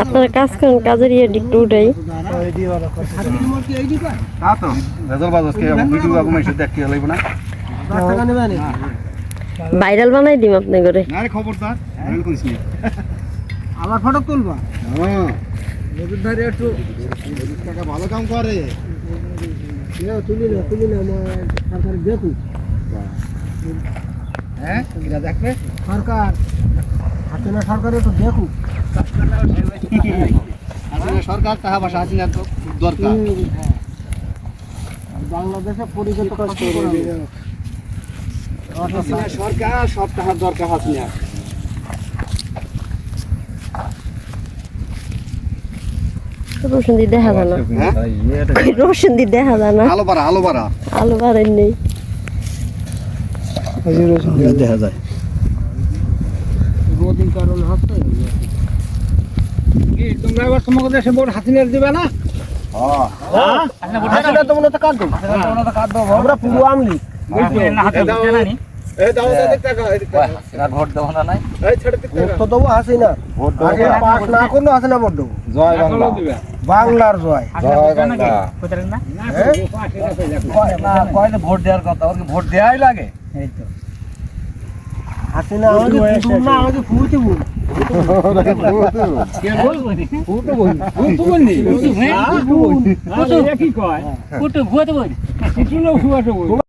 আপনারা কাজ করেন কাজের ইয়ে একটু উঠাই ভাইরাল বানাই দিম আপনি করে আবার ফটো তুলবা। ভালো কাম করে। তুলি না তুলি না আমার সরকার দেখুন হ্যাঁ? দেখবে? সরকার হাতে না সরকার দেখুন আসলে সরকার টাকা পয়সা আছে না তো দরকার। বাংলাদেশে পরিচিত সরকার সব টাকার দরকার হাসিনা রসুন দিয়ে দেখা যায় না। হ্যাঁ রসুন দিয়ে দেখা যায় না। আলো বাড়া আলো বাড়া। আলু বাড়াই নেই। দেখা যায়। রোদিন কারণ তোমরা তোমাকে দেশে দিবে না? হচ্ছে কাটবো। আমরা পুরো আমলি। ভোট দেবো না নাই? ভোট তো দেবো হাসিনা আগে পাস না করলেও হাসিনা ভোট দেবো। জয় বাংলা। বাংলার জয়। বাংলা। কয়টা ভোট দেওয়ার কথা? ওকে ভোট দেওয়াই লাগে? হাসিনা আমাকে ফুটুন না আমাকে ফুটে বল। ফুটে বল? কি কয়? বই